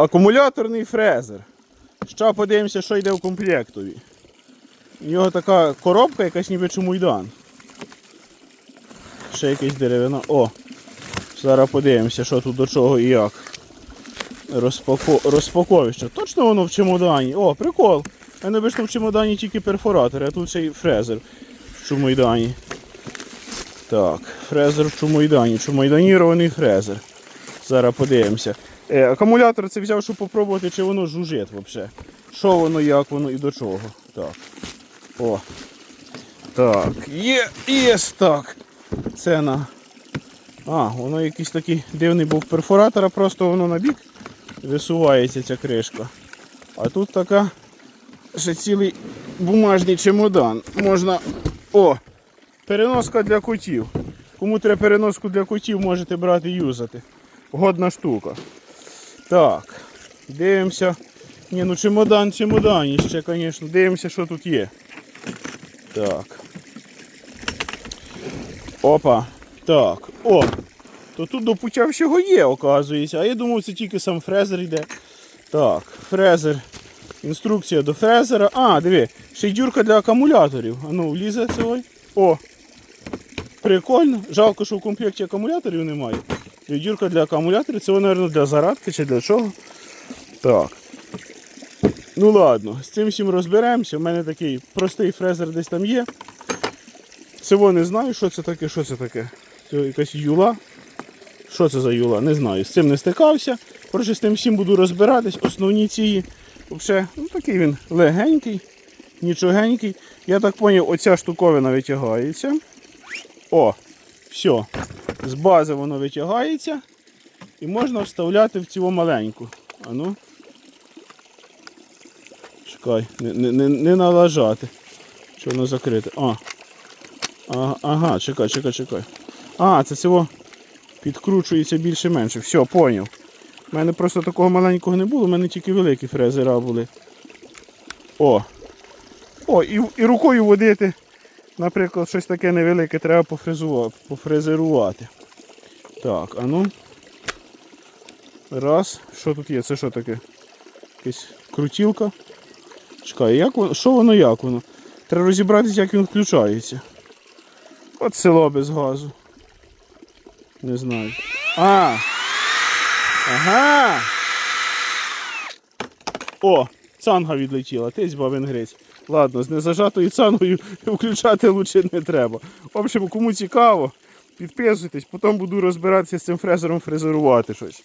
Акумуляторний фрезер. Ще подивимося, що йде в комплектові. У нього така коробка, якась ніби чумуйдан. Ще якась деревина. О! Зараз подивимося, що тут до чого і як. Розпако... Розпаковище. Точно воно в чемодані. О, прикол. Мене обично в чемодані тільки перфоратор, а тут ще й фрезер в чумойдані. Так, фрезер в чумойдані. Чумойданірований фрезер. Зараз подивимося. Е, акумулятор це взяв, щоб попробувати, чи воно жужить взагалі. Що воно, як воно і до чого. Так. О. Так. Є, єс, так. Це на. А, воно якийсь такий дивний був перфоратор, а просто воно на бік висувається ця кришка. А тут така ще цілий бумажний чемодан. Можна. О! Переноска для котів. Кому треба переноску для котів, можете брати і юзати. Годна штука. Так, дивимося. Ні, ну чемодан, чемоданіще, звісно. Дивимося, що тут є. Так. Опа. Так. О! То тут до пуття всього є, оказується. А я думав, це тільки сам фрезер йде. Так, фрезер. Інструкція до фрезера. А, диви, ще й дюрка для акумуляторів. А ну, влізе цей. О! Прикольно. Жалко, що в комплекті акумуляторів немає. І для акумуляторів, це, мабуть, для зарадки чи для чого. Так. Ну ладно, з цим всім розберемося. У мене такий простий фрезер десь там є. Цього не знаю, що це таке, що це таке. Це якась юла. Що це за юла? Не знаю. З цим не стикався. Коротше, з тим всім буду розбиратись. Основні ці. Взагалі, ну такий він легенький, нічогенький. Я так зрозумів, оця штуковина витягається. О, все. З бази воно витягається. І можна вставляти в цього маленьку. А ну. Чекай, не, не, не, налажати. Що воно закрите? А. Ага, ага, чекай, чекай, чекай. А, це цього підкручується більше-менше. Все, поняв. У мене просто такого маленького не було, у мене тільки великі фрезера були. О! О, і, і рукою водити, наприклад, щось таке невелике треба пофрезерувати. Так, а ну. Раз. Що тут є? Це що таке? Якась крутілка. Чекай, як воно, що воно, як воно? Треба розібратися, як він включається. От село без газу. Не знаю. А! Ага! О! Цанга відлетіла, тись бабин грець. Ладно, з незажатою цангою включати лучше не треба. В общем, кому цікаво, підписуйтесь, потім буду розбиратися з цим фрезером фрезерувати щось.